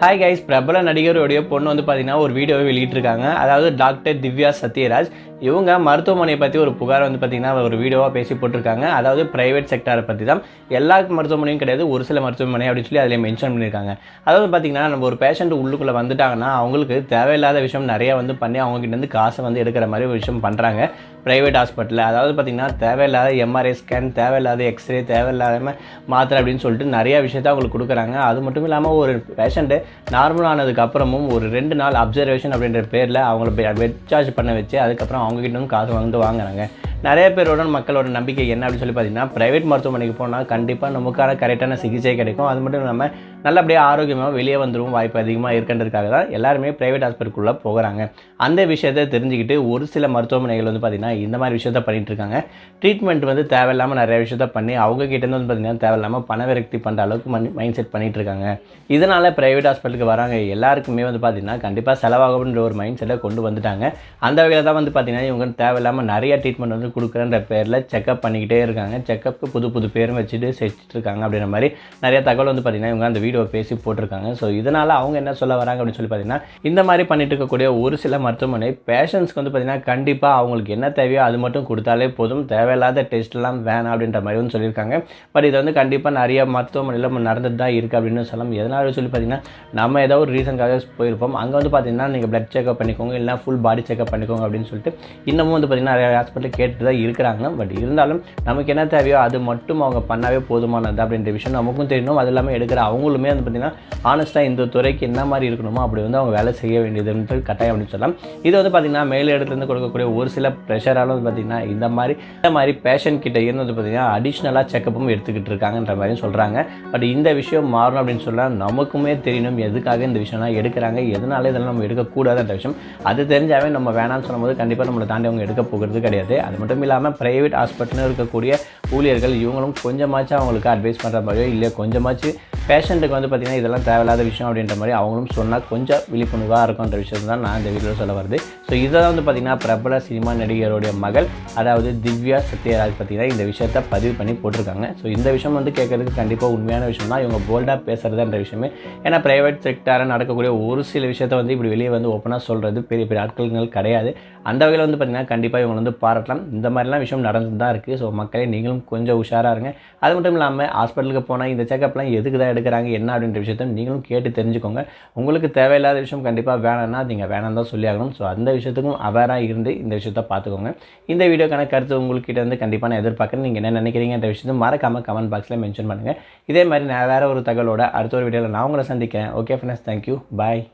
Hi guys பிரபல நடிகருடைய பொண்ணு வந்து பார்த்தீங்கன்னா ஒரு வீடியோவை வெளியிட்டிருக்காங்க. அதாவது டாக்டர் திவ்யா சத்யராஜ். இவங்க மருத்துவமனையை பற்றி ஒரு புகார் வந்து பார்த்தீங்கன்னா ஒரு வீடியோவாக பேசி போட்டிருக்காங்க. அதாவது ப்ரைவேட் செக்டாரை பற்றி தான். எல்லா மருத்துவமனையும் கிடையாது ஒரு சில மருத்துவமனை அப்படின்னு சொல்லி அதில் மென்ஷன் பண்ணியிருக்காங்க. அதாவது பார்த்திங்கன்னா நம்ம ஒரு பேஷண்ட் உள்ளுக்குள்ளே வந்துட்டாங்கன்னா அவங்களுக்கு தேவையில்லாத விஷயம் நிறையா வந்து பண்ணி அவங்க காசை வந்து எடுக்கிற மாதிரி ஒரு விஷயம் பண்ணுறாங்க ப்ரைவேட் ஹாஸ்பிட்டலில் அதாவது பார்த்தீங்கன்னா தேவையில்லாத எம்ஆர்ஐ ஸ்கேன் தேவையில்லாத எக்ஸ்ரே தேவையில்லாத மாத்திரை அப்படின்னு சொல்லிட்டு நிறையா விஷயத்த அவங்களுக்கு கொடுக்குறாங்க. அது மட்டும் இல்லாமல் ஒரு பேஷண்ட்டு நார்மல் ஒரு ரெண்டு நாள் அப்சர்வேஷன் அப்படின்ற பேரில் அவங்கள பெட் சார்ஜ் பண்ண வச்சு அதுக்கப்புறம் அவங்க கிட்ட காசு வாங்கிட்டு வாங்குறாங்க. நிறைய பேரோட மக்களோட நம்பிக்கை என்ன அப்படின்னு சொல்லி பார்த்தீங்கன்னா ப்ரைவேட் மருத்துவமனைக்கு போனால் கண்டிப்பாக நமக்கான கரெக்டான சிகிச்சை கிடைக்கும். அது மட்டும் இல்லாமல் நல்லபடியாக ஆரோக்கியமாக வெளியே வந்துடும் வாய்ப்பு அதிகமாக இருக்கின்றதுக்காக தான் எல்லாருமே ப்ரைவேட் ஹாஸ்பிட்டலுக்குள்ளே போகிறாங்க. அந்த விஷயத்தை தெரிஞ்சுக்கிட்டு ஒரு சில மருத்துவமனைகள் வந்து பார்த்திங்கன்னா இந்த மாதிரி விஷயத்த பண்ணிகிட்டு இருக்காங்க. ட்ரீட்மெண்ட் வந்து தேவையில்லாமல் நிறைய விஷயத்த பண்ணி அவங்க கிட்டேருந்து வந்து பார்த்திங்கன்னா தேவையில்லாமல் பண விரக்தி பண்ணுற அளவுக்கு மணி மைண்ட் செட் பண்ணிட்டு இருக்காங்க. இதனால் ப்ரைவேட் ஹாஸ்பிட்டலுக்கு வராங்க எல்லாருக்குமே வந்து பார்த்திங்கன்னா கண்டிப்பாக செலவாகும்ன்ற ஒரு மைண்ட் செட்டை கொண்டு வந்துட்டாங்க. அந்த வகையில் தான் வந்து பார்த்திங்கன்னா இவங்க தேவையில்லாமல் நிறைய ட்ரீட்மெண்ட் வந்து கொடுக்குறன்ற பேரில் செக்அப் பண்ணிக்கிட்டே இருக்காங்க. செக்கப்புக்கு புது புது பேரும் வச்சுட்டு செஞ்சுட்டு இருக்காங்க அப்படின்ற மாதிரி நிறைய தகவல் வந்து பார்த்திங்கன்னா இவங்க அந்த வீடியோ பேசி போட்டிருக்காங்க. ஸோ இதனால் அவங்க என்ன சொல்ல வராங்க அப்படின்னு சொல்லி பார்த்தீங்கன்னா இந்த மாதிரி பண்ணிட்டு இருக்கக்கூடிய ஒரு சில மருத்துவமனை பேஷண்ட்ஸ்க்கு வந்து பார்த்திங்கன்னா கண்டிப்பாக அவங்களுக்கு என்ன தேவையோ அது மட்டும் கொடுத்தாலே போதும். தேவையில்லாத டெஸ்ட்லாம் வேணாம் அப்படின்ற மாதிரி வந்து சொல்லியிருக்காங்க. பட் இது வந்து கண்டிப்பாக நிறைய மருத்துவமனையில் நடந்துட்டு தான் இருக்குது அப்படின்னு சொல்லலாம். எதனால சொல்லி பார்த்தீங்கன்னா நம்ம ஏதோ ஒரு ரீசனுக்காக போயிருப்போம். அங்கே வந்து பார்த்தீங்கன்னா நீங்கள் பிளட் செக்அப் பண்ணிக்கோங்க இல்லைனா ஃபுல் பாடி செக்அப் பண்ணிக்கோங்க அப்படின்னு சொல்லிட்டு இன்னமும் வந்து பார்த்தீங்கன்னா நிறைய ஹாஸ்பிட்டல் கேட்டு தான் இருக்கிறாங்க. பட் இருந்தாலும் நமக்கு என்ன தேவையோ அது மட்டும் அவங்க பண்ணாவே போதுமானது அப்படின்ற விஷயம் நமக்கும் தெரியணும். அது இல்லாமல் எடுக்கிற அவங்களுமே வந்து பார்த்திங்கன்னா ஆனஸ்ட்டாக இந்த துறைக்கு என்ன மாதிரி இருக்கணுமோ அப்படி வந்து அவங்க வேலை செய்ய வேண்டியதுன்றது கட்டாயம் அப்படின்னு சொல்லலாம். இது வந்து பார்த்திங்கன்னா மேல் இடத்துலேருந்து கொடுக்கக்கூடிய ஒரு சில ப்ரெஷராலும் வந்து பார்த்திங்கன்னா இந்த மாதிரி இந்த மாதிரி பேஷன் கிட்ட இருந்து வந்து பார்த்திங்கன்னா அடிஷ்னலாக செக்கப்பும் எடுத்துக்கிட்டு இருக்காங்கன்ற மாதிரியும் சொல்கிறாங்க பட் இந்த விஷயம் மாறணும் அப்படின்னு சொன்னால் நமக்குமே தெரியணும் எதுக்காக இந்த விஷயம்லாம் எடுக்கிறாங்க எதனால இதெல்லாம் நம்ம எடுக்கக்கூடாதுன்ற விஷயம். அது தெரிஞ்சாவே நம்ம வேணாம்னு சொல்லும்போது கண்டிப்பாக நம்மளை தாண்டி அவங்க எடுக்க போகிறது கிடையாது. அது மட்டும் மட்டும் இல்லாமல் ப்ரைவேட் ஹாஸ்பிட்டலில் இருக்கக்கூடிய ஊழியர்கள் இவங்களும் கொஞ்சமாச்சும் அவங்களுக்கு அட்வைஸ் பண்ணுற மாதிரியோ இல்லை கொஞ்சமாச்சு பேஷண்ட்டுக்கு வந்து பார்த்திங்கன்னா இதெல்லாம் தேவையில்லாத விஷயம் அப்படின்ற மாதிரி அவங்களும் சொன்னால் கொஞ்சம் விழிப்புணர்வாக இருக்கும்ன்ற விஷயம் தான் நான் இந்த வீடியோவில் சொல்ல வருது. ஸோ இதை தான் வந்து பார்த்திங்கன்னா பிரபல சினிமா நடிகருடைய மகள் அதாவது திவ்யா சத்யராஜ் பார்த்திங்கன்னா இந்த விஷயத்தை பதிவு பண்ணி போட்டிருக்காங்க. ஸோ இந்த விஷயம் வந்து கேட்கறதுக்கு கண்டிப்பாக உண்மையான விஷயம் தான். இவங்க போல்டாக பேசுகிறதுன்ற விஷயமே. ஏன்னா ப்ரைவேட் செக்டாரில் நடக்கக்கூடிய ஒரு சில விஷயத்தை வந்து இப்படி வெளியே வந்து ஓப்பனாக சொல்கிறது பெரிய பெரிய ஆட்கள்கள் கிடையாது. அந்த வகையில் வந்து பார்த்திங்கன்னா கண்டிப்பாக இவங்க வந்து பாராட்டலாம். இந்த மாதிரிலாம் விஷயம் நடந்து தான் இருக்குது ஸோ மக்களே நீங்களும் கொஞ்சம் உஷாராக இருங்க. அது மட்டும் இல்லாமல் ஹாஸ்பிட்டலுக்கு போனால் இந்த செக்கப்லாம் எதுக்கு தான் எடுக்கிறாங்க என்ன அப்படின்ற விஷயத்த நீங்களும் கேட்டு தெரிஞ்சுக்கோங்க. உங்களுக்கு தேவையில்லாத விஷயம் கண்டிப்பாக வேணாம்னா நீங்கள் வேணாம் தான் சொல்லி ஆகணும் ஸோ அந்த விஷயத்துக்கும் அவேராக இருந்து இந்த விஷயத்த பார்த்துக்கோங்க இந்த வீடியோக்கான கருத்து உங்கள்கிட்ட இருந்து கண்டிப்பாக நான் எதிர்பார்க்குறேன். நீங்கள் என்ன நினைக்கிறீங்கன்ற விஷயத்தை மறக்காமல் கமெண்ட் பாக்ஸில் மென்ஷன் பண்ணுங்கள் இதே மாதிரி நான் வேறு ஒரு தகவலோட அடுத்த ஒரு வீடியோவில் நான் உங்களை சந்திக்கிறேன். Okay friends thank you bye